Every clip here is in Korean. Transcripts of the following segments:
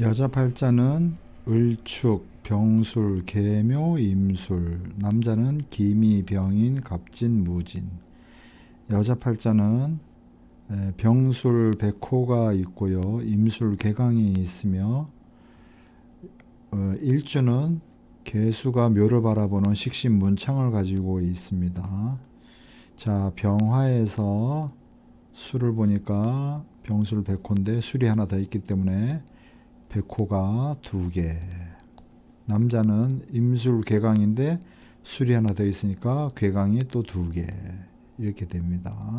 여자 팔자는 을축, 병술, 계묘, 임술. 남자는 기미, 병인, 갑진, 무진. 여자 팔자는 에, 병술, 백호가 있고요. 임술, 개강이 있으며 어, 일주는 개수가 묘를 바라보는 식신 문창을 가지고 있습니다. 자, 병화에서 술을 보니까 병술 백호인데 술이 하나 더 있기 때문에 백호가 두 개. 남자는 임술 괴강인데 술이 하나 더 있으니까 괴강이 또 두 개. 이렇게 됩니다.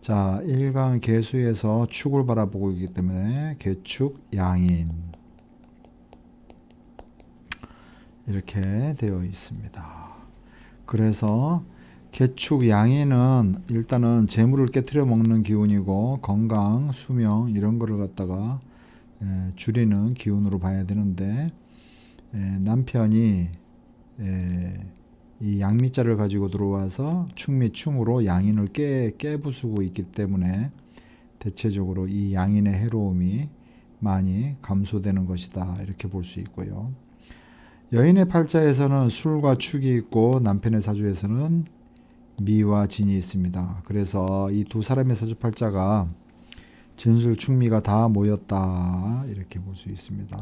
자, 일강 개수에서 축을 바라보고 있기 때문에 개축 양인. 이렇게 되어 있습니다. 그래서 개축 양인은 일단은 재물을 깨뜨려 먹는 기운이고 건강, 수명 이런 거를 갖다가 에, 줄이는 기운으로 봐야 되는데 에, 남편이 에, 이 양미자를 가지고 들어와서 충미충으로 양인을 깨 깨부수고 있기 때문에 대체적으로 이 양인의 해로움이 많이 감소되는 것이다 이렇게 볼 수 있고요. 여인의 팔자에서는 술과 축이 있고 남편의 사주에서는 미와 진이 있습니다. 그래서 이 두 사람의 사주 팔자가 진술 충미가 다 모였다 이렇게 볼 수 있습니다.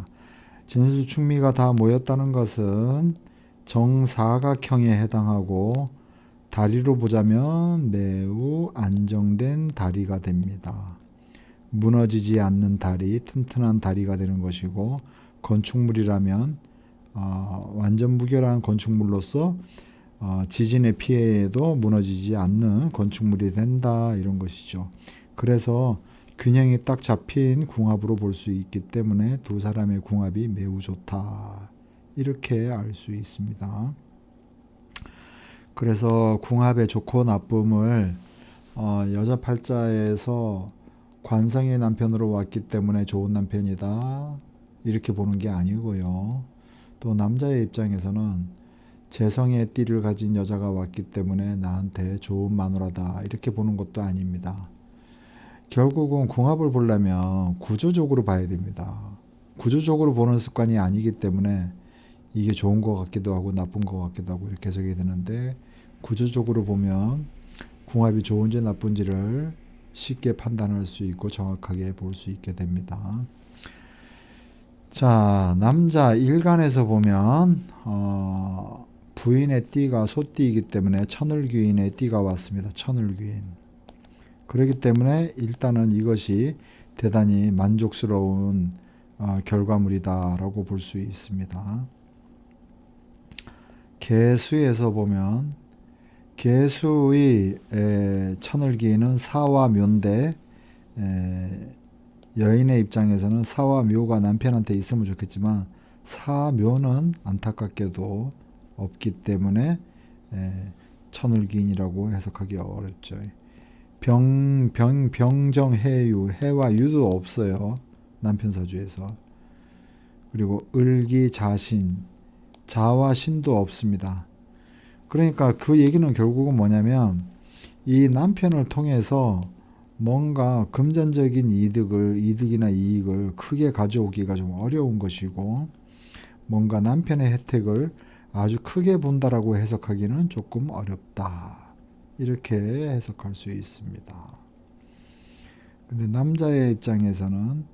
진술 충미가 다 모였다는 것은 정사각형에 해당하고 다리로 보자면 매우 안정된 다리가 됩니다. 무너지지 않는 다리, 튼튼한 다리가 되는 것이고 건축물이라면 어, 완전 무결한 건축물로서 어, 지진의 피해에도 무너지지 않는 건축물이 된다 이런 것이죠. 그래서 균형이 딱 잡힌 궁합으로 볼 수 있기 때문에 두 사람의 궁합이 매우 좋다. 이렇게 알 수 있습니다. 그래서 궁합의 좋고 나쁨을 어, 여자 팔자에서 관성의 남편으로 왔기 때문에 좋은 남편이다. 이렇게 보는 게 아니고요. 또 남자의 입장에서는 재성의 띠를 가진 여자가 왔기 때문에 나한테 좋은 마누라다. 이렇게 보는 것도 아닙니다. 결국은 궁합을 보려면 구조적으로 봐야 됩니다. 구조적으로 보는 습관이 아니기 때문에 이게 좋은 것 같기도 하고 나쁜 것 같기도 하고 이렇게 해석이 되는데 구조적으로 보면 궁합이 좋은지 나쁜지를 쉽게 판단할 수 있고 정확하게 볼 수 있게 됩니다. 자, 남자 일간에서 보면 어, 부인의 띠가 소띠이기 때문에 천을귀인의 띠가 왔습니다. 천을귀인. 그렇기 때문에 일단은 이것이 대단히 만족스러운 어, 결과물이다라고 볼 수 있습니다. 개수에서 보면 개수의 에, 천을 기는 사와 묘인데 에, 여인의 입장에서는 사와 묘가 남편한테 있으면 좋겠지만 사묘는 안타깝게도 없기 때문에 에, 천을기인이라고 해석하기 어렵죠. 병, 병, 병정, 해유, 해와 유도 없어요. 남편 사주에서. 그리고 을기, 자신, 자와 신도 없습니다. 그러니까 그 얘기는 결국은 뭐냐면 이 남편을 통해서 뭔가 금전적인 이득을 이득이나 이익을 크게 가져오기가 좀 어려운 것이고 뭔가 남편의 혜택을 아주 크게 본다라고 해석하기는 조금 어렵다. 이렇게 해석할 수 있습니다. 근데 남자의 입장에서는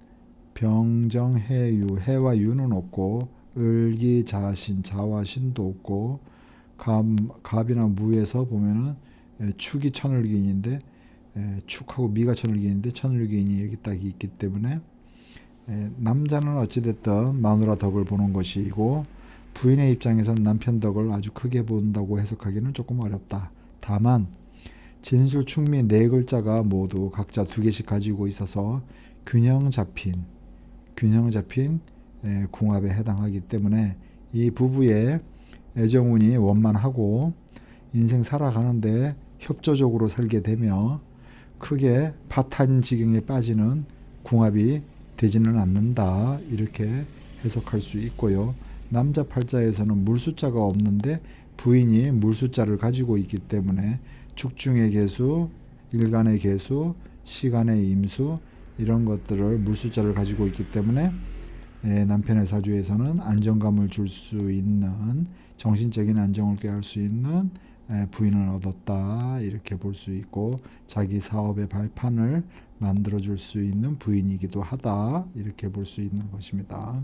병정 해유 해와 유는 없고 을기 자신 자와 신도 없고 갑, 갑이나 무에서 보면은 에, 축이 천을기인인데 에, 축하고 미가 천을기인인데 천을기인이 여기 딱 있기 때문에 에, 남자는 어찌됐든 마누라 덕을 보는 것이고 부인의 입장에서는 남편 덕을 아주 크게 본다고 해석하기는 조금 어렵다. 다만 진술 충미 네 글자가 모두 각자 두 개씩 가지고 있어서 균형 잡힌 균형 잡힌 에, 궁합에 해당하기 때문에 이 부부의 애정운이 원만하고 인생 살아가는데 협조적으로 살게 되며 크게 파탄 지경에 빠지는 궁합이 되지는 않는다 이렇게 해석할 수 있고요. 남자 팔자에서는 물 숫자가 없는데 부인이 물 숫자를 가지고 있기 때문에 축중의 개수, 일간의 개수, 시간의 임수 이런 것들을 물숫자를 가지고 있기 때문에 에, 남편의 사주에서는 안정감을 줄 수 있는 정신적인 안정을 꾀할 수 있는 에, 부인을 얻었다 이렇게 볼 수 있고 자기 사업의 발판을 만들어 줄 수 있는 부인이기도 하다 이렇게 볼 수 있는 것입니다.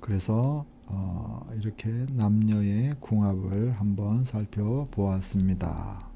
그래서 어, 이렇게 남녀의 궁합을 한번 살펴보았습니다.